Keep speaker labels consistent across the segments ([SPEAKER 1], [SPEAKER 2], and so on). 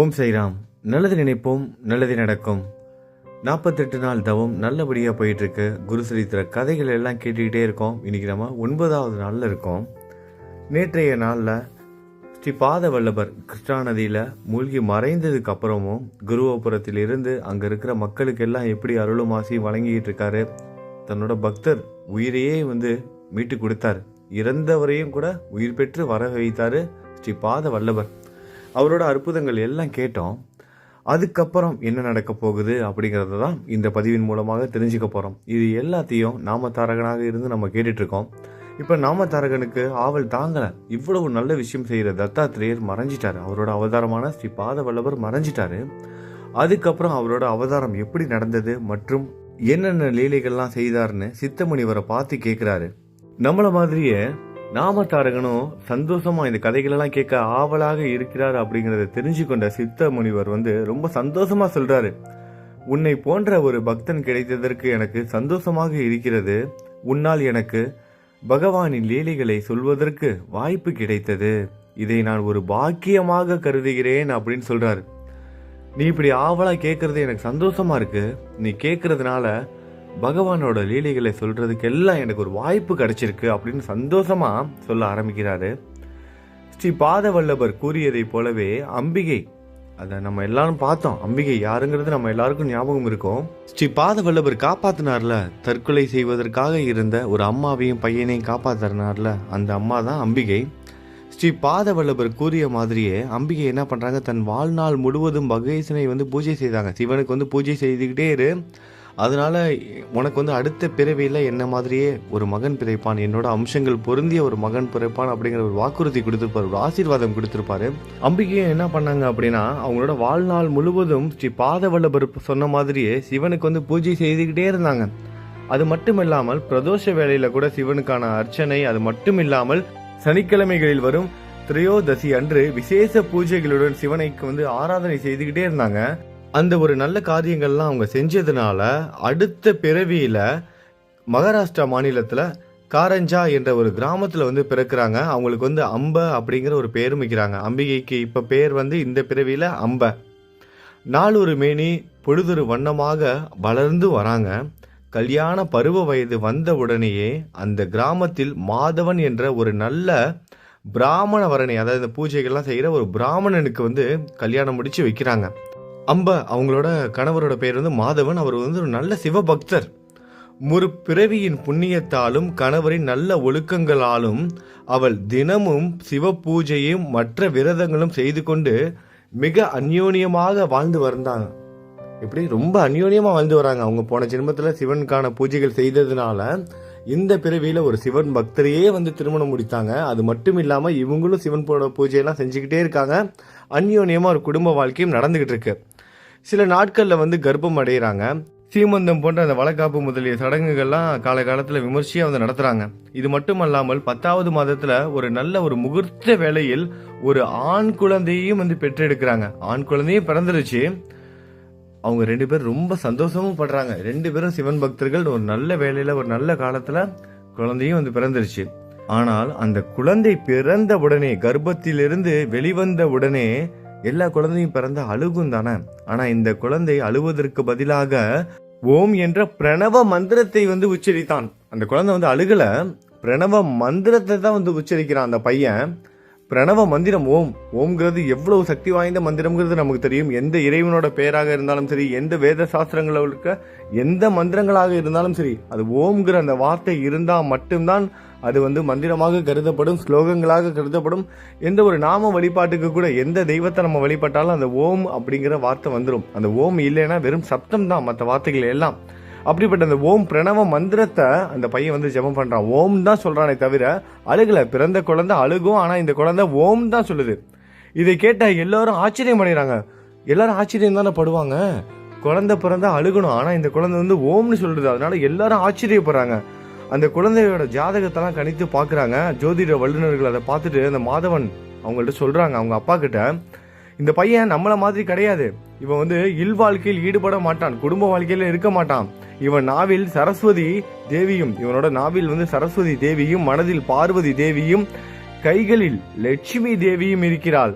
[SPEAKER 1] ஓம் சைராம் நல்லது நினைப்போம் நல்லது நடக்கும். நாற்பத்தெட்டு நாள் தவம் நல்லபடியாக போயிட்டுருக்கு. குரு சரித்திர கதைகள் எல்லாம் கேட்டுக்கிட்டே இருக்கோம். இன்றைக்கி நம்ம ஒன்பதாவது நாளில் இருக்கோம். நேற்றைய நாளில் ஸ்ரீ பாத வல்லபர் கிருஷ்ணா நதியில் மூழ்கி மறைந்ததுக்கு அப்புறமும் குருவபுரத்தில் இருந்து அங்கே இருக்கிற மக்களுக்கு எல்லாம் எப்படி அருளும் ஆசி வழங்கிட்டு இருக்காரு தன்னோட பக்தர் உயிரையே வந்து மீட்டு கொடுத்தார். இறந்தவரையும் கூட உயிர் பெற்று வர வைத்தார் ஸ்ரீ பாத வல்லபர் அவரோட அற்புதங்கள் எல்லாம் கேட்டோம். அதுக்கப்புறம் என்ன நடக்க போகுது அப்படிங்கிறத தான் இந்த பதிவின் மூலமாக தெரிஞ்சுக்க போகிறோம் இது எல்லாத்தையும் நாமதாரகனாக இருந்து நம்ம கேட்டுட்ருக்கோம். இப்போ இப்போ நாமதாரகனுக்கு ஆவல் தாங்கலை. இவ்வளவு நல்ல விஷயம் செய்கிற தத்தாத்திரேயர் மறைஞ்சிட்டாரு. அவரோட அவதாரமான ஸ்ரீ பாத வல்லவர் மறைஞ்சிட்டாரு. அதுக்கப்புறம் அவரோட அவதாரம் எப்படி நடந்தது மற்றும் என்னென்ன லீலைகள்லாம் செய்தார்னு சித்தமணிவரை பார்த்து கேட்குறாரு நம்மளை மாதிரியே நாமதாரகனும் சந்தோஷமா இந்த கதைகளெல்லாம் கேட்க ஆவலாக இருக்கிறார் அப்படிங்கறத தெரிஞ்சு கொண்ட சித்த முனிவர் வந்து ரொம்ப சந்தோஷமா சொல்றாரு. உன்னை போன்ற ஒரு பக்தன் கிடைத்ததற்கு எனக்கு சந்தோஷமாக இருக்கிறது. உன்னால் எனக்கு பகவானின் லீலைகளை சொல்வதற்கு வாய்ப்பு கிடைத்தது. இதை நான் ஒரு பாக்கியமாக கருதுகிறேன் அப்படின்னு சொல்றாரு. நீ இப்படி ஆவலா கேட்கறது எனக்கு சந்தோஷமா இருக்கு. நீ கேட்கறதுனால பகவானோட லீலைகளை சொல்கிறதுக்கு எல்லாம் எனக்கு ஒரு வாய்ப்பு கிடைச்சிருக்கு அப்படின்னு சந்தோஷமாக சொல்ல ஆரம்பிக்கிறாரு. ஸ்ரீ பாதவல்லபர் கூறியதைப் போலவே அம்பிகை அதை நம்ம எல்லாரும் பார்த்தோம். அம்பிகை யாருங்கிறது நம்ம எல்லாருக்கும் ஞாபகம் இருக்கும். ஸ்ரீ பாதவல்லபர் காப்பாத்தினார்ல தற்கொலை செய்வதற்காக இருந்த ஒரு அம்மாவையும் பையனையும் காப்பாத்தினார்ல அந்த அம்மா தான் அம்பிகை. ஸ்ரீ பாதவல்லபர் கூறிய மாதிரியே அம்பிகை என்ன பண்ணுறாங்க தன் வாழ்நாள் முழுவதும் மகேசனை வந்து பூஜை செய்தாங்க. சிவனுக்கு வந்து பூஜை செய்துக்கிட்டே இரு. அதனால் உனக்கு வந்து அடுத்த பிறவியில் என்ன மாதிரியே ஒரு மகன் பிறப்பான் என்னோட அம்சங்கள் பொருந்திய ஒரு மகன் பிறப்பான் அப்படிங்கிற ஒரு வாக்குறுதி கொடுத்துருப்பார் ஒரு ஆசீர்வாதம் கொடுத்துருப்பாரு. அம்பிகையும் என்ன பண்ணாங்க அப்படின்னா அவங்களோட வாழ்நாள் முழுவதும் ஸ்ரீ பாதவல்லபர் சொன்ன மாதிரியே சிவனுக்கு வந்து பூஜை செய்துக்கிட்டே இருந்தாங்க. அது மட்டும் இல்லாமல் பிரதோஷ வேலையில் கூட சிவனுக்கான அர்ச்சனை அது மட்டும் இல்லாமல் சனிக்கிழமைகளில் வரும் திரையோதசி அன்று விசேஷ பூஜைகளுடன் சிவனைக்கு வந்து ஆராதனை செய்துக்கிட்டே இருந்தாங்க. அந்த ஒரு நல்ல காரியங்கள்லாம் அவங்க செஞ்சதுனால அடுத்த பிறவியில் மகாராஷ்டிரா மாநிலத்தில் காரஞ்சா என்ற ஒரு கிராமத்தில் வந்து பிறக்கிறாங்க. அவங்களுக்கு வந்து அம்ப அப்படிங்கிற ஒரு பேரும் வைக்கிறாங்க. அம்பிகைக்கு இப்போ பேர் வந்து இந்த பிறவியில் அம்ப. நாளொரு மேனி பொழுதொரு வண்ணமாக வளர்ந்து வராங்க. கல்யாண பருவ வயது வந்த உடனேயே அந்த கிராமத்தில் மாதவன் என்ற ஒரு நல்ல பிராமண வரணி அதாவது இந்த பூஜைகள்லாம் செய்கிற ஒரு பிராமணனுக்கு வந்து கல்யாணம் முடித்து வைக்கிறாங்க. அம்ப அவங்களோட கணவரோட பேர் வந்து மாதவன். அவர் வந்து ஒரு நல்ல சிவபக்தர். ஒரு பிறவியின் புண்ணியத்தாலும் கணவரின் நல்ல ஒழுக்கங்களாலும் அவள் தினமும் சிவ பூஜையும் மற்ற விரதங்களும் செய்து கொண்டு மிக அந்யோன்யமாக வாழ்ந்து வந்தாங்க. இப்படி ரொம்ப அந்யோன்யமாக வாழ்ந்து வராங்க. அவங்க போன ஜென்மத்தில் சிவனுக்கான பூஜைகள் செய்ததுனால இந்த பிறவியில் ஒரு சிவன் பக்தரையே வந்து திருமணம் முடித்தாங்க. அது மட்டும் இல்லாமல் இவங்களும் சிவன் போட பூஜையெல்லாம் செஞ்சுக்கிட்டே இருக்காங்க. அந்யோன்யமாக ஒரு குடும்ப வாழ்க்கையும் நடந்துக்கிட்டு இருக்கு. சில நாட்கள்ல வந்து கர்ப்பம் அடைகிறாங்க சீமந்தம் போன்ற அந்த வளக்காப்பு முதலிய சடங்குகள்லாம் காலகாலத்தில் விமர்சையாக வந்து நடத்துகிறாங்க இது மட்டும் அல்லாமல் பத்தாவது மாதத்தில் ஒரு நல்ல ஒரு முகூர்த்த வேளையில் ஒரு ஆண் குழந்தையும் வந்து பெற்றெடுக்கிறாங்க. ஆண் குழந்தையும் பிறந்துருச்சு. அவங்க ரெண்டு பேரும் ரொம்ப சந்தோஷமும் படுறாங்க. ரெண்டு பேரும் சிவன் பக்தர்கள் ஒரு நல்ல வேலையில ஒரு நல்ல காலத்துல குழந்தையும் வந்து பிறந்துருச்சு. ஆனால் அந்த குழந்தை பிறந்த உடனே கர்ப்பத்திலிருந்து வெளிவந்த உடனே எல்லா குழந்தையும் பிறந்த அழுகும் தானே? ஆனா இந்த குழந்தை அழுவதற்கு பதிலாக ஓம் என்ற பிரணவ மந்திரத்தை வந்து உச்சரித்தான். அந்த குழந்தை வந்து அழுகல. பிரணவ மந்திரத்தை தான் வந்து உச்சரிக்கிறான் அந்த பையன். பிரணவ மந்திரம் ஓம். ஓம்ங்கிறது எவ்வளவு சக்தி வாய்ந்த மந்திரம்ங்கிறது நமக்கு தெரியும். எந்த இறைவனோட பெயராக இருந்தாலும் சரி எந்த வேத சாஸ்திரங்களில் இருக்க எந்த மந்திரங்களாக இருந்தாலும் சரி அது ஓம்ங்கிற அந்த வார்த்தை இருந்தால் மட்டும்தான் அது வந்து மந்திரமாக கருதப்படும் ஸ்லோகங்களாக கருதப்படும். எந்த ஒரு நாம வழிபாட்டுக்கு கூட எந்த தெய்வத்தை நம்ம வழிபட்டாலும் அந்த ஓம் அப்படிங்கிற வார்த்தை வந்துடும் அந்த ஓம் இல்லைன்னா வெறும் சப்தம் தான் மற்ற வார்த்தைகள் எல்லாம். அப்படிப்பட்ட அந்த ஓம் பிரணவ மந்திரத்தை அந்த பையன் வந்து ஜெபம் பண்ணுறான் ஓம் தான் சொல்கிறானே தவிர அழுகல. பிறந்த குழந்தை அழுகும் ஆனால் இந்த குழந்தை ஓம் தான் சொல்லுது. இதை கேட்டால் எல்லாரும் ஆச்சரியம் பண்ணிடுறாங்க எல்லாரும் ஆச்சரியம் தானே படுவாங்க? குழந்தை பிறந்தா அழுகணும் ஆனால் இந்த குழந்தை வந்து ஓம்னு சொல்லுது. அதனால எல்லாரும் ஆச்சரியப்படுறாங்க. அந்த குழந்தையோட ஜாதகத்தெல்லாம் கணித்து பார்க்குறாங்க. ஜோதிட வல்லுநர்கள் அதை பார்த்துட்டு அந்த மாதவன் அவங்கள்ட்ட சொல்கிறாங்க அவங்க அப்பா கிட்ட இந்த பையன் நம்மள மாதிரி கிடையாது. இவன் வந்து இல் வாழ்க்கையில் ஈடுபட மாட்டான். குடும்ப வாழ்க்கையில் இருக்க மாட்டான். இவன் நாவில் சரஸ்வதி தேவியும் இவனோட நாவில் வந்து சரஸ்வதி தேவியும் மனதில் பார்வதி தேவியும் கைகளில் லட்சுமி தேவியும் இருக்கிறாள்.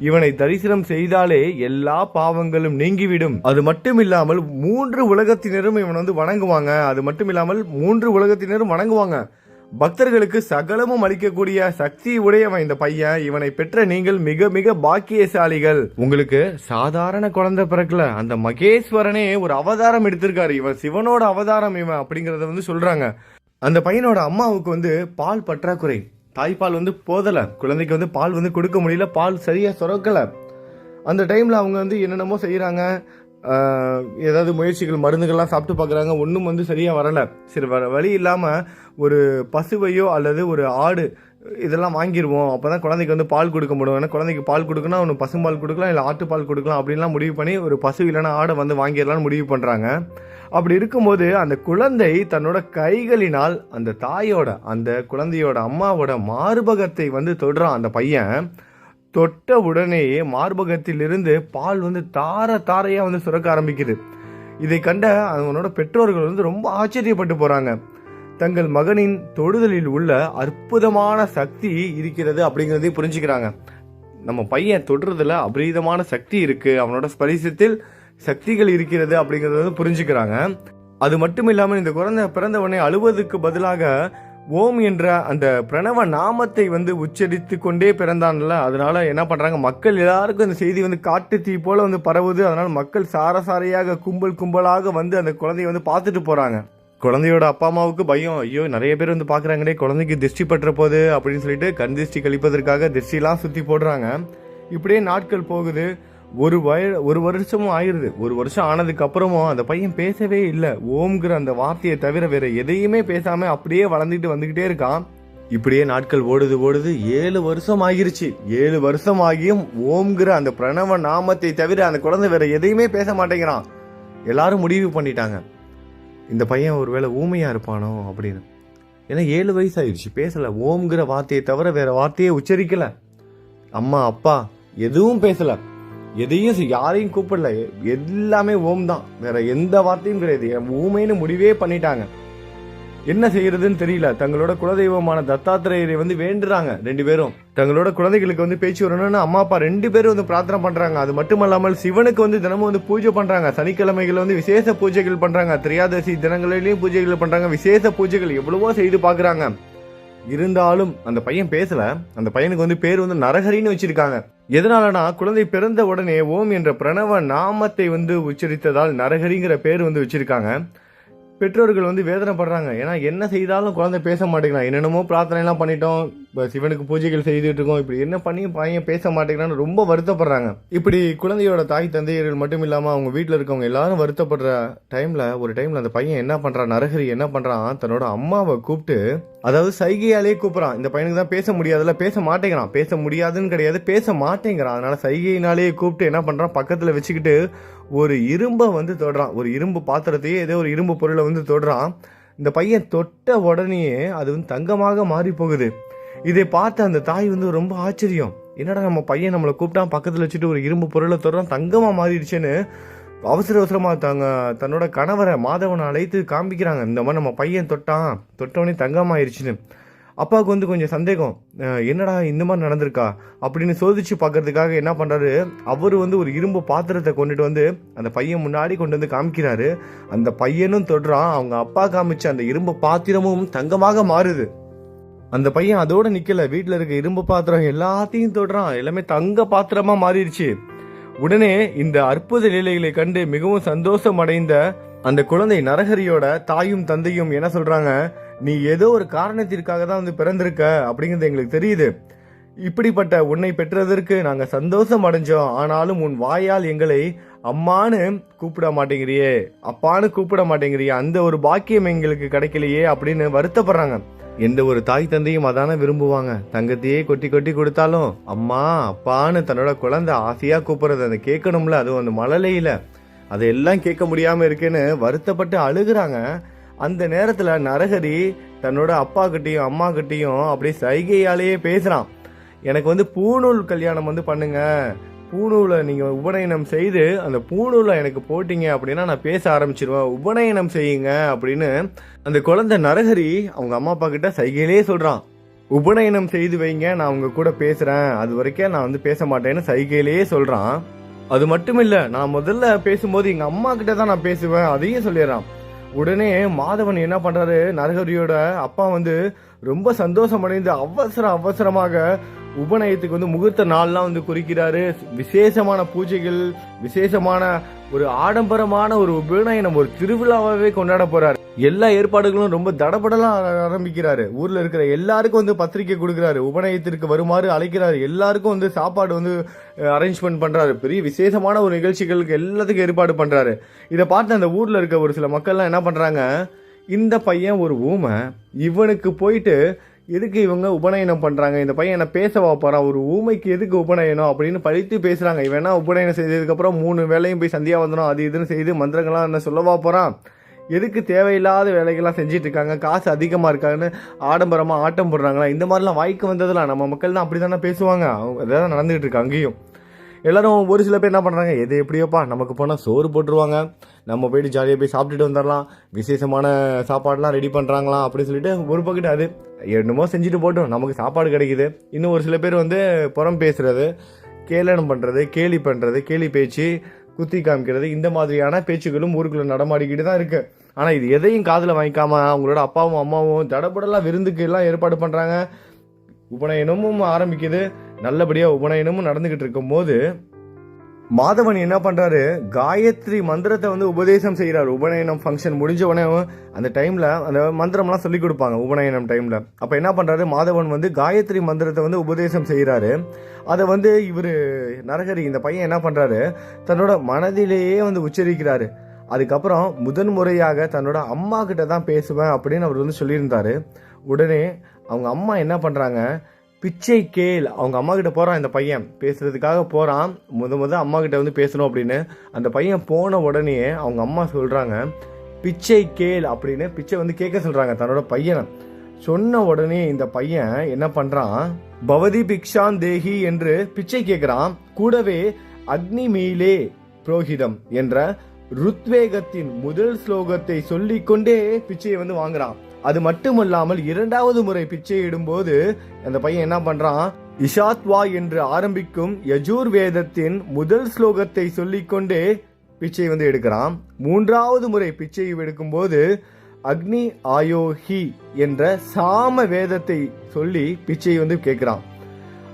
[SPEAKER 1] இவனை தரிசனம் செய்தாலே எல்லா பாவங்களும் நீங்கிவிடும். அது மட்டும் இல்லாமல் மூன்று உலகத்தினரும் இவன் வந்து வணங்குவாங்க. அது மட்டும் இல்லாமல் மூன்று உலகத்தினரும் வணங்குவாங்க. பக்தர்களுக்கு சகலமும் அளிக்கக்கூடிய சக்தி உடையவன் இந்த பையன். இவனை பெற்ற நீங்கள் மிக மிக பாக்கியசாலிகள். உங்களுக்கு சாதாரண குழந்தை பிறக்கல. அந்த மகேஸ்வரனே ஒரு அவதாரம் எடுத்திருக்காரு. இவன் சிவனோட அவதாரம் இவன் அப்படிங்கறத வந்து சொல்றாங்க. அந்த பையனோட அம்மாவுக்கு வந்து பால் பற்றாக்குறை. தாய்ப்பால் வந்து போதலை. குழந்தைக்கு வந்து பால் வந்து கொடுக்க முடியல. பால் சரியாக சுரக்கலை. அந்த டைமில் அவங்க வந்து என்னென்னமோ செய்கிறாங்க ஏதாவது முயற்சிகள் மருந்துகள்லாம் சாப்பிட்டு பார்க்குறாங்க ஒன்றும் வந்து சரியாக வரலை. சரி வர வழி இல்லாமல் ஒரு பசுவையோ அல்லது ஒரு ஆடு இதெல்லாம் வாங்கிடுவோம் அப்போ தான் குழந்தைக்கு வந்து பால் கொடுக்க முடியும். ஏன்னா குழந்தைக்கு பால் கொடுக்கணும் அவனுக்கு பசும்பால் கொடுக்கலாம் இல்லை ஆட்டுப்பால் கொடுக்கலாம் அப்படின்லாம் முடிவு பண்ணி ஒரு பசு இல்லைன்னா ஆடை வந்து வாங்கிடலாம்னு முடிவு பண்ணுறாங்க அப்படி இருக்கும்போது அந்த குழந்தை தன்னோட கைகளினால் அந்த தாயோட அந்த குழந்தையோட அம்மாவோட மார்பகத்தை வந்து தொடுறான் அந்த பையன். தொட்ட உடனேயே மார்பகத்திலிருந்து பால் வந்து தார தாரையாக வந்து சுரக்க ஆரம்பிக்குது. இதை கண்ட அவனோட பெற்றோர்கள் வந்து ரொம்ப ஆச்சரியப்பட்டு போகிறாங்க தங்கள் மகனின் தொடுதலில் உள்ள அற்புதமான சக்தி இருக்கிறது அப்படிங்கிறதையும் புரிஞ்சுக்கிறாங்க. நம்ம பையன் தொடுறதுல அபரீதமான சக்தி இருக்கு. அவனோட ஸ்பரிசத்தில் சக்திகள் இருக்கிறது அப்படிங்கறத வந்து புரிஞ்சுக்கிறாங்க. அது மட்டும் இல்லாமல் இந்த குழந்தை பிறந்தவனே அழுவதற்கு பதிலாக ஓம் என்ற அந்த பிரணவ நாமத்தை வந்து உச்சரித்து கொண்டே பிறந்தான்ல அதனால என்ன பண்றாங்க? மக்கள் எல்லாருக்கும் இந்த செய்தி வந்து காட்டு தீ போல வந்து பரவுது. அதனால மக்கள் சாரசாரையாக கும்பல் கும்பலாக வந்து அந்த குழந்தைய வந்து பார்த்துட்டு போறாங்க. குழந்தையோட அப்பா அம்மாவுக்கு பயம். ஐயோ நிறைய பேர் வந்து பார்க்குறாங்களே குழந்தைக்கு திருஷ்டி பற்ற போகுது அப்படின்னு சொல்லிட்டு கண் திருஷ்டி கழிப்பதற்காக திருஷ்டிலாம் சுற்றி போடுறாங்க. இப்படியே நாட்கள் போகுது. ஒரு வய ஒரு வருஷமும் ஆயிடுது ஒரு வருஷம் ஆனதுக்கு அப்புறமும் அந்த பையன் பேசவே இல்லை. ஓம்ங்கிற அந்த வார்த்தையை தவிர வேற எதையுமே பேசாம அப்படியே வளர்ந்துட்டு வந்துகிட்டே இருக்கான். இப்படியே நாட்கள் ஓடுது ஓடுது. ஏழு வருஷம் ஆகிருச்சு. ஏழு வருஷம் ஆகியும் ஓம்ங்கிற அந்த பிரணவ நாமத்தை தவிர அந்த குழந்தை வேற எதையுமே பேச மாட்டேங்கிறான். எல்லாரும் முடிவு பண்ணிட்டாங்க. இந்த பையன் ஒருவேளை ஊமையாக இருப்பானோ அப்படின்னு. ஏன்னா ஏழு வயசு ஆயிடுச்சு பேசலை. ஓம்ங்கிற வார்த்தையை தவிர வேறு வார்த்தையே உச்சரிக்கலை. அம்மா அப்பா எதுவும் பேசலை. எதையும் யாரையும் கூப்பிடல. எல்லாமே ஓம் தான். வேற எந்த வார்த்தையும் கிடையாது. என் ஊமைன்னு முடிவே பண்ணிட்டாங்க. என்ன செய்யறதுன்னு தெரியல. தங்களோட குலதெய்வமான தத்தாத்திரேயரை வந்து வேண்டுறாங்க ரெண்டு பேரும். தங்களோட குழந்தைகளுக்கு வந்து பேச்சு வரணும்னு அம்மா அப்பா ரெண்டு பேரும் வந்து பிரார்த்தனை பண்றாங்க. அது மட்டும் இல்லாமல் சிவனுக்கு வந்து தினமும் வந்து பூஜை பண்றாங்க. சனிக்கிழமைகள் வந்து விசேஷ பூஜைகள் பண்றாங்க. திரியாதசி தினங்களிலையும் பூஜைகள் பண்றாங்க. விசேஷ பூஜைகள் எவ்வளவோ செய்து பாக்குறாங்க இருந்தாலும் அந்த பையன் பேசல. அந்த பையனுக்கு வந்து பேர் வந்து நரகரின்னு வச்சிருக்காங்க. எதனாலனா குழந்தை பிறந்த உடனே ஓம் என்ற பிரணவ நாமத்தை வந்து உச்சரித்ததால் நரகரிங்கிற பேர் வந்து வச்சிருக்காங்க. பெற்றோர்கள் வந்து வேதனைப்படுறாங்க. ஏன்னா என்ன செய்தாலும் குழந்தை பேச மாட்டேங்கிறான் என்னென்னமோ பிரார்த்தனை எல்லாம் பண்ணிட்டோம். இப்போ சிவனுக்கு பூஜைகள் செய்துட்டு இருக்கோம் இப்படி என்ன பண்ணி பையன் பேச மாட்டேங்கிறான்னு ரொம்ப வருத்தப்படுறாங்க. இப்படி குழந்தையோட தாய் தந்தையர்கள் மட்டும் இல்லாமல் அவங்க வீட்டில் இருக்கவங்க எல்லாரும் வருத்தப்படுற டைமில் ஒரு டைமில் அந்த பையன் என்ன பண்ணுறான் நரஹரி என்ன பண்ணுறான் தன்னோட அம்மாவை கூப்பிட்டு அதாவது சைகையாலே கூப்பிட்றான். இந்த பையனுக்கு தான் பேச முடியாதுல பேச மாட்டேங்கிறான். பேச முடியாதுன்னு கிடையாது பேச மாட்டேங்கிறான். அதனால சைகையினாலேயே கூப்பிட்டு என்ன பண்ணுறான் பக்கத்தில் வச்சுக்கிட்டு ஒரு இரும்பை வந்து தொடுறான். ஒரு இரும்பு பாத்திரத்தையே ஏதோ ஒரு இரும்பு பொருளை வந்து தொடுறான். இந்த பையன் தொட்ட உடனேயே அது வந்து தங்கமாக மாறி போகுது. இதை பார்த்த அந்த தாய் வந்து ரொம்ப ஆச்சரியம். என்னடா நம்ம பையன் நம்மளை கூப்பிட்டான் பக்கத்தில் வச்சுட்டு ஒரு இரும்பு பொருளை தொடுறான் தங்கமாக மாறிடுச்சுன்னு அவசர அவசரமாக தாங்க தன்னோட கணவரை மாதவனை அழைத்து காமிக்கிறாங்க இந்த மாதிரி நம்ம பையன் தொட்டான் தொட்டவனே தங்கமாயிருச்சுன்னு. அப்பாவுக்கு வந்து கொஞ்சம் சந்தேகம். என்னடா இந்த மாதிரி நடந்திருக்கா? அப்படின்னு சோதிச்சு பார்க்கறதுக்காக என்ன பண்ணுறாரு அவர் வந்து ஒரு இரும்பு பாத்திரத்தை கொண்டுட்டு வந்து அந்த பையன் முன்னாடி கொண்டு வந்து காமிக்கிறாரு. அந்த பையனும் தொடுறான். அவங்க அப்பா காமிச்ச அந்த இரும்பு பாத்திரமும் தங்கமாக மாறுது. அந்த பையன் அதோட நிக்கல. வீட்டில் இருக்க இரும்பு பாத்திரம் எல்லாத்தையும் தொடுறான். எல்லாமே தங்க பாத்திரமா மாறிடுச்சு. உடனே இந்த அற்புத லீலைகளை கண்டு மிகவும் சந்தோஷம் அடைந்த அந்த குழந்தை நரஹரியோட தாயும் தந்தையும் என்ன சொல்றாங்க? நீ ஏதோ ஒரு காரணத்திற்காக தான் வந்து பிறந்திருக்க அப்படிங்கிறது எங்களுக்கு தெரியுது. இப்படிப்பட்ட உன்னை பெற்றதற்கு நாங்க சந்தோஷம் அடைஞ்சோம். ஆனாலும் உன் வாயால் எங்களை அம்மான்னு கூப்பிட மாட்டேங்கிறியே. அப்பான்னு கூப்பிட மாட்டேங்கிறியே. அந்த ஒரு பாக்கியம் எங்களுக்கு கிடைக்கலையே அப்படின்னு வருத்தப்படுறாங்க. எந்த ஒரு தாய் தந்தையும் அதான விரும்புவாங்க. தங்கத்தையே கொட்டி கொட்டி கொடுத்தாலும் அம்மா அப்பான்னு தன்னோட குழந்தை ஆசையா கூப்பிடுறது அதை கேட்கணும்ல அதுவும் அந்த மழலையில. அதையெல்லாம் கேட்க முடியாம இருக்குன்னு வருத்தப்பட்டு அழுகுறாங்க. அந்த நேரத்துல நரகரி தன்னோட அப்பா கிட்டையும் அம்மா கிட்டையும் அப்படியே சைகையாலேயே பேசுறான். எனக்கு வந்து பூநூல் கல்யாணம் வந்து பண்ணுங்க. பூணூலை நீங்க உபநயனம் செய்து அந்த பூணூலை எனக்கு போட்டீங்க அப்படின்னா நான் பேச ஆரம்பிச்சிருவேன். உபநயனம் செய்யுங்க அப்படின்னு அந்த குழந்தை நரஹரி அவங்க அம்மா அப்பா கிட்ட சைகையிலே சொல்றான். உபநயனம் செய்து வைங்க நான் உங்க கூட பேசுறேன். அது வரைக்கும் நான் வந்து பேச மாட்டேன்னு சைகையிலேயே சொல்றான். அது மட்டும் இல்ல நான் முதல்ல பேசும்போது எங்க அம்மா கிட்ட தான் நான் பேசுவேன் அதையும் சொல்லிடுறான். உடனே மாதவன் என்ன பண்றாரு? நரஹரியோட அப்பா வந்து ரொம்ப சந்தோஷம் அடைந்து அவசர அவசரமாக உபநயத்துக்கு வந்து முகூர்த்த நாள்லாம் வந்து குறிக்கிறாரு. விசேஷமான பூஜைகள் விசேஷமான ஒரு ஆடம்பரமான ஒரு உபநயனம் ஒரு திருவிழாவாகவே கொண்டாட போறாரு. எல்லா ஏற்பாடுகளும் ரொம்ப தடபடலாம் ஆரம்பிக்கிறாரு. ஊர்ல இருக்கிற எல்லாருக்கும் வந்து பத்திரிக்கை கொடுக்குறாரு. உபநயத்திற்கு வருமாறு அழைக்கிறாரு. எல்லாருக்கும் வந்து சாப்பாடு வந்து அரேஞ்ச்மெண்ட் பண்றாரு. பெரிய விசேஷமான ஒரு நிகழ்ச்சிகளுக்கு எல்லாத்துக்கும் ஏற்பாடு பண்றாரு. இதை பார்த்து அந்த ஊர்ல இருக்க ஒரு சில மக்கள்லாம் என்ன பண்றாங்க இந்த பையன் ஒரு ஊமை இவனுக்கு போயிட்டு எதுக்கு இவங்க உபநயனம் பண்றாங்க? இந்த பையன் என்ன பேசவா போகிறான் ஒரு ஊமைக்கு எதுக்கு உபநயனம் அப்படின்னு பழித்து பேசுறாங்க. இவனா உபநயனம் செய்ததுக்கப்புறம் மூணு வேலையும் போய் சந்தியா வந்துடும் அது இதுன்னு செய்து மந்திரங்கள்லாம் என்ன சொல்லவா போகிறான் எதுக்கு தேவையில்லாத வேலைகள்லாம் செஞ்சுட்டு இருக்காங்க காசு அதிகமாக இருக்காங்கன்னு ஆடம்பரமாக ஆட்டம் போடுறாங்களா? இந்த மாதிரிலாம் வாய்க்கு வந்ததெல்லாம் நம்ம மக்கள் தான் அப்படி தானே பேசுவாங்க. அவங்க அதான் நடந்துகிட்டு இருக்கு அங்கேயும். எல்லாரும் ஒரு சில பேர் என்ன பண்ணுறாங்க எது எப்படியோப்பா? நமக்கு போனால் சோறு போட்டுருவாங்க. நம்ம போயிட்டு ஜாலியாக போய் சாப்பிட்டுட்டு வந்துடலாம். விசேஷமான சாப்பாடெலாம் ரெடி பண்ணுறாங்களாம் அப்படின்னு சொல்லிட்டு ஒரு பக்கெட் அது என்னமோ செஞ்சுட்டு போட்டோம். நமக்கு சாப்பாடு கிடைக்குது. இன்னும் ஒரு சில பேர் வந்து புறம் பேசுகிறது கேளனம் பண்ணுறது கேலி பண்ணுறது கேலி பேச்சு குத்தி காமிக்கிறது. இந்த மாதிரியான பேச்சுகளும் ஊருக்குள்ள நடமாடிக்கிட்டு தான் இருக்கு. ஆனால் இது எதையும் காதில் வாங்கிக்காம அவங்களோட அப்பாவும் அம்மாவும் தடபடலாம் விருந்துக்கு எல்லாம் ஏற்பாடு பண்ணுறாங்க உபநயனமும் ஆரம்பிக்குது. நல்லபடியாக உபநயனமும் நடந்துகிட்டு இருக்கும்போது மாதவன் என்ன பண்ணுறாரு காயத்ரி மந்திரத்தை வந்து உபதேசம் செய்கிறார் உபநயனம் ஃபங்க்ஷன் முடிஞ்ச உடனே அந்த டைமில் அந்த மந்திரம்லாம் சொல்லி கொடுப்பாங்க உபநயனம் டைமில் அப்போ என்ன பண்ணுறாரு மாதவன் வந்து காயத்ரி மந்திரத்தை வந்து உபதேசம் செய்கிறாரு அதை வந்து இவர் நரகரி இந்த பையன் என்ன பண்ணுறாரு தன்னோட மனதிலேயே வந்து உச்சரிக்கிறாரு. அதுக்கப்புறம் முதன் முறையாக தன்னோட அம்மா கிட்ட தான் பேசுவேன் அப்படின்னு அவர் வந்து சொல்லியிருந்தாரு. உடனே அவங்க அம்மா என்ன பண்ணுறாங்க பிச்சை கேள். அவங்க அம்மா கிட்ட போகிறான் இந்த பையன். பேசுறதுக்காக போகிறான் முத முத அம்மா கிட்ட வந்து பேசணும் அப்படின்னு. அந்த பையன் போன உடனே அவங்க அம்மா சொல்கிறாங்க பிச்சை கேள் அப்படின்னு பிச்சை வந்து கேட்க சொல்கிறாங்க தன்னோட பையனை. சொன்ன உடனே இந்த பையன் என்ன பண்ணுறான் பவதி பிக்ஷான் தேகி என்று பிச்சை கேட்குறான் கூடவே அக்னி மீலே புரோகிதம் என்ற ருத்வேகத்தின் முதல் ஸ்லோகத்தை சொல்லிக்கொண்டே பிச்சையை வந்து வாங்குறான். அது மட்டுமல்லாமல் இரண்டாவது முறை பிச்சை இடும்போது அந்த பையன் என்ன பண்றான்? இஷாத்வா என்று ஆரம்பிக்கும் யஜூர் வேதத்தின் முதல் ஸ்லோகத்தை சொல்லிக்கொண்டே பிச்சை வந்து எடுக்கிறான். மூன்றாவது முறை பிச்சை எடுக்கும்போது அக்னி ஆயோஹி என்ற சாம வேதத்தை சொல்லி பிச்சை வந்து கேட்கிறான்.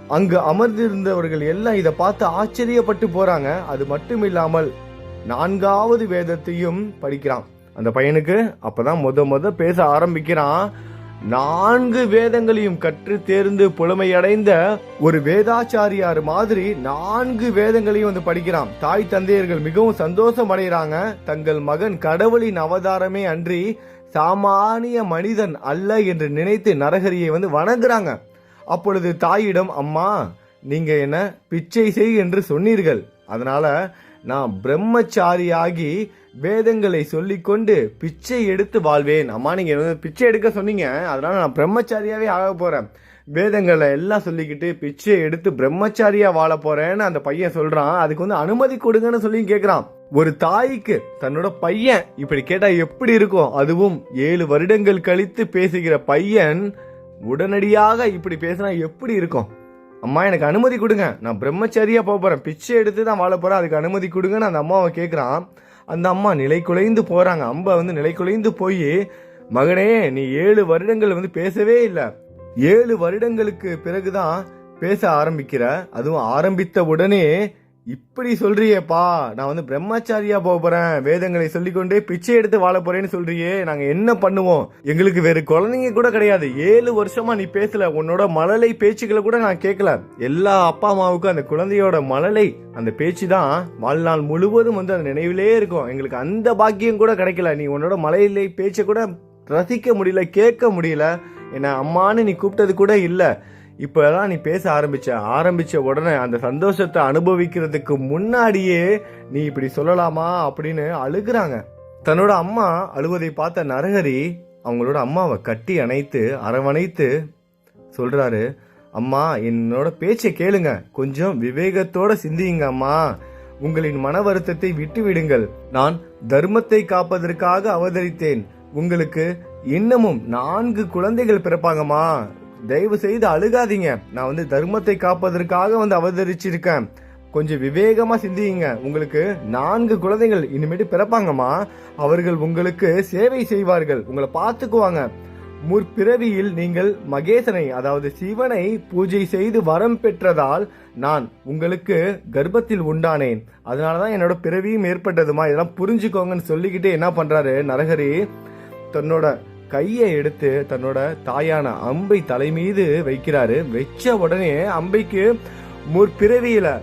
[SPEAKER 1] அங்கு அமர்ந்திருந்தவர்கள் எல்லாம் இதை பார்த்து ஆச்சரியப்பட்டு போறாங்க. அது மட்டும் இல்லாமல் நான்காவது வேதத்தையும் படிக்கிறான். அந்த பையனுக்கு அப்பதான் முத முத பேச ஆரம்பிக்கிறான். நான்கு வேதங்களையும் கற்று தேர்ந்து புலமையடைந்த ஒரு வேதாச்சாரியார் மாதிரி நான்கு வேதங்களையும் வந்து படிக்கிறான். தாய் தந்தையர்கள் மிகவும் சந்தோஷம் அடைகிறாங்க. தங்கள் மகன் கடவுளின் அவதாரமே அன்றி சாமானிய மனிதன் அல்ல என்று நினைத்து நரகரியை வந்து வணங்குறாங்க. அப்பொழுது தாயிடம் அம்மா நீங்க என்ன பிச்சை செய் என்று சொன்னீர்கள். அதனால நான் பிரம்மச்சாரியாகி வேதங்களை சொல்லிக்கொண்டு பிச்சை எடுத்து வாழ்வேன். அம்மா நீங்கள் வந்து பிச்சை எடுக்க சொன்னீங்க? அதனால் நான் பிரம்மச்சாரியாகவே ஆக போகிறேன் வேதங்களை எல்லாம் சொல்லிக்கிட்டு பிச்சை எடுத்து பிரம்மச்சாரியாக வாழ போகிறேன்னு அந்த பையன் சொல்கிறான் அதுக்கு வந்து அனுமதி கொடுங்கன்னு சொல்லி கேட்குறான் ஒரு தாய்க்கு தன்னோட பையன் இப்படி கேட்டால் எப்படி இருக்கும்? அதுவும் ஏழு வருடங்கள் கழித்து பேசுகிற பையன் உடனடியாக இப்படி பேசினா எப்படி இருக்கும்? அம்மா எனக்கு அனுமதி கொடுங்க. நான் பிரம்மச்சரியாக போக போகிறேன் பிச்சை எடுத்து தான் வாழ போகிறேன் அதுக்கு அனுமதி கொடுங்கன்னு அந்த அம்மாவை கேட்குறான் அந்த அம்மா நிலை குலைந்து போகிறாங்க அம்பா வந்து நிலை குலைந்து போய் மகனே நீ ஏழு வருடங்கள் வந்து பேசவே இல்லை. ஏழு வருடங்களுக்கு பிறகுதான் பேச ஆரம்பிக்கிற. அதுவும் ஆரம்பித்த உடனே இப்படி சொல்றியேப்பா. நான் வந்து பிரம்மச்சாரியா போக போறேன். வேதங்களை சொல்லிக்கொண்டே பிச்சை எடுத்து வாழ போறேன்னு சொல்றியே. நாங்க என்ன பண்ணுவோம்? எங்களுக்கு வேற குழந்தைங்க கூட கிடையாது. ஏழு வருஷமா நீ பேசல. உன்னோட மழலை பேச்சுக்களை கூட நான் கேட்கல. எல்லா அப்பா அம்மாவுக்கும் அந்த குழந்தையோட மழலை அந்த பேச்சு தான் வாழ்நாள் முழுவதும் வந்து அந்த நினைவிலே இருக்கும். எங்களுக்கு அந்த பாக்கியம் கூட கிடைக்கல. நீ உன்னோட மலையிலே பேச்சை கூட ரசிக்க முடியல கேட்க முடியல. என்ன அம்மான்னு நீ கூப்பிட்டது கூட இல்லை. இப்போதான் நீ பேச ஆரம்பிச்ச. ஆரம்பிச்ச உடனே அந்த சந்தோஷத்தை அனுபவிக்கிறதுக்கு முன்னாடியே நீ இப்படி சொல்லலாமா அப்படின்னு அழுகுறாங்க. தன்னோட அம்மா அழுவதை பார்த்த நரகரி அவங்களோட அம்மாவை கட்டி அணைத்து அரவணைத்து சொல்றாரு அம்மா என்னோட பேச்சை கேளுங்க. கொஞ்சம் விவேகத்தோட சிந்தியுங்க அம்மா. உங்களின் மன வருத்தத்தை விட்டு விடுங்கள் நான் தர்மத்தை காப்பதற்காக அவதரித்தேன். உங்களுக்கு இன்னமும் நான்கு குழந்தைகள் பிறப்பாங்கம்மா. தயவு செய்து அழுகாதீங்க. நான் வந்து தர்மத்தை காப்பதற்காக வந்து அவதரிச்சிருக்கேன். கொஞ்சம் விவேகமா சிந்தியுங்க. உங்களுக்கு நான்கு குழந்தைகள் இனிமேட்டு பிறப்பாங்கம்மா. அவர்கள் உங்களுக்கு சேவை செய்வார்கள். உங்களை பார்த்துக்குவாங்க. முற்பிறவியில் நீங்கள் மகேசனை அதாவது சிவனை பூஜை செய்து வரம் பெற்றதால் நான் உங்களுக்கு கர்ப்பத்தில் உண்டானேன். அதனாலதான் என்னோட பிறவியும் ஏற்பட்டதுமா. இதெல்லாம் புரிஞ்சுக்கோங்கன்னு சொல்லிக்கிட்டு என்ன பண்றாரு நரகரி? தன்னோட கையை எடுத்து தன்னோட தாயான அம்பை தலை மீது வைக்கிறாரு. வச்ச உடனே அம்பைக்கு முற்பிறவியில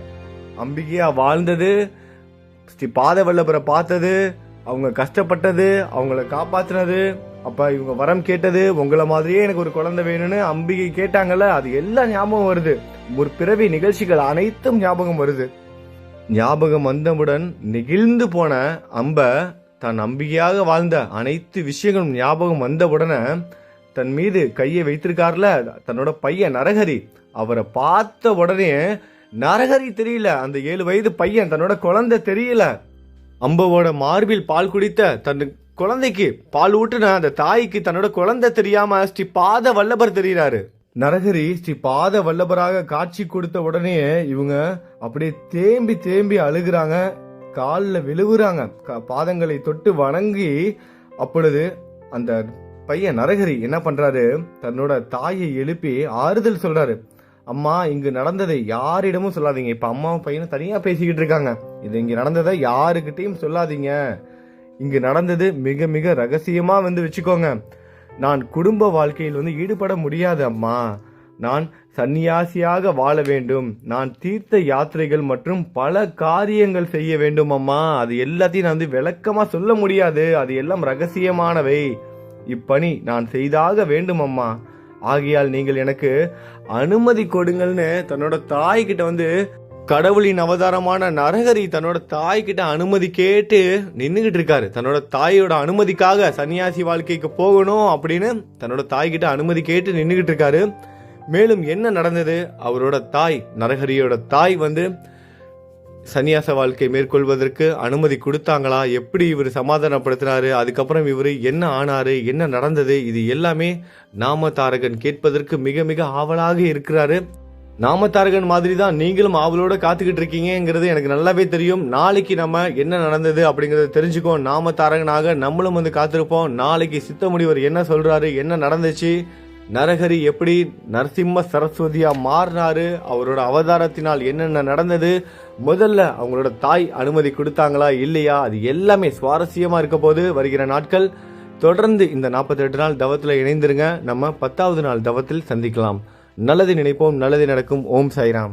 [SPEAKER 1] அம்பிகையா வாழ்ந்தது. ஸ்ரீ பாத வல்லபரை பார்த்தது. அவங்க கஷ்டப்பட்டது. அவங்கள காப்பாத்தினது. அப்ப இவங்க வரம் கேட்டது. உங்களை மாதிரியே எனக்கு ஒரு குழந்தை வேணும்னு அம்பிகை கேட்டாங்கல்ல அது எல்லாம் ஞாபகம் வருது. முற்பிறவி நிகழ்ச்சிகள் அனைத்தும் ஞாபகம் வருது. ஞாபகம் வந்தவுடன் நெகிழ்ந்து போன அம்ப தன் நம்பிக்கையாக வாழ்ந்த அனைத்து விஷயங்களும் ஞாபகம் வந்தவுடனே தன் மீது கையை வைத்திருக்கார்ல தன்னோட பையன் நரகரி அவரை பார்த்த உடனே நரகரி தெரியல அந்த ஏழு வயது பையன் தன்னோட குழந்தை தெரியல. அம்பவோட மார்பில் பால் குடித்த தன் குழந்தைக்கு பால் ஊட்டுன அந்த தாய்க்கு தன்னோட குழந்தை தெரியாம ஸ்ரீ பாத வல்லபர் தெரிகிறாரு நரகரி ஸ்ரீ பாத வல்லபராக காட்சி கொடுத்த உடனே இவங்க அப்படியே தேம்பி தேம்பி அழுகிறாங்க. காலில் விழுவுறாங்க. பாதங்களை தொட்டு வணங்கி அப்பொழுது அந்த பையன் நரகரி என்ன பண்றாரு? தன்னோட தாயை எழுப்பி ஆறுதல் சொல்றாரு. அம்மா இங்கு நடந்ததை யாரிடமும் சொல்லாதீங்க. இப்ப அம்மாவும் பையனும் தனியா பேசிக்கிட்டு இருக்காங்க. இது இங்க நடந்ததை யாருக்கிட்டையும் சொல்லாதீங்க. இங்கு நடந்தது மிக மிக ரகசியமா வந்து வச்சுக்கோங்க. நான் குடும்ப வாழ்க்கையில் வந்து ஈடுபட முடியாது அம்மா. நான் சந்நியாசியாக வாழ வேண்டும். நான் தீர்த்த யாத்திரைகள் மற்றும் பல காரியங்கள் செய்ய வேண்டும் அம்மா. அது எல்லாத்தையும் நான் வந்து விளக்கமா சொல்ல முடியாது. அது எல்லாம் ரகசியமானவை. இப்பணி நான் செய்தாக வேண்டும் அம்மா. ஆகையால் நீங்கள் எனக்கு அனுமதி கொடுங்கள்னு தன்னோட தாய்கிட்ட வந்து கடவுளின் அவதாரமான நரகரி தன்னோட தாய்கிட்ட அனுமதி கேட்டு நின்றுகிட்டு இருக்காரு. தன்னோட தாயோட அனுமதிக்காக சன்னியாசி வாழ்க்கைக்கு போகணும் அப்படின்னு தன்னோட தாய்கிட்ட அனுமதி கேட்டு நின்றுகிட்டு இருக்காரு. மேலும் என்ன நடந்தது? அவரோட தாய் நரஹரியோட தாய் வந்து சன்னியாச வாழ்க்கை மேற்கொள்வதற்கு அனுமதி கொடுத்தாங்களா? எப்படி இவர் சமாதானப்படுத்தினாரு? அதுக்கப்புறம் இவர் என்ன ஆனாரு? என்ன நடந்தது? இது எல்லாமே நாமதாரகன் கேட்பதற்கு மிக மிக ஆவலாக இருக்கிறாரு. நாமதாரகன் மாதிரி தான் நீங்களும் ஆவலோட காத்துக்கிட்டு இருக்கீங்கங்கிறது எனக்கு நல்லாவே தெரியும். நாளைக்கு நம்ம என்ன நடந்தது அப்படிங்கறத தெரிஞ்சுக்கோ நாமதாரகனாக நம்மளும் வந்து காத்திருப்போம். நாளைக்கு சித்த முடிவர் என்ன சொல்றாரு? என்ன நடந்துச்சு? நரஹரி எப்படி நரசிம்ம சரஸ்வதியா மாறினாரு? அவரோட அவதாரத்தினால் என்னென்ன நடந்தது? முதல்ல அவங்களோட தாய் அனுமதி கொடுத்தாங்களா இல்லையா? அது எல்லாமே சுவாரஸ்யமா இருக்க போது வருகிற நாட்கள். தொடர்ந்து இந்த 48 நாள் தவத்தில் இணைந்திருங்க. நம்ம பத்தாவது நாள் தவத்தில் சந்திக்கலாம். நல்லது நினைப்போம் நல்லது நடக்கும். ஓம் சாய்ராம்.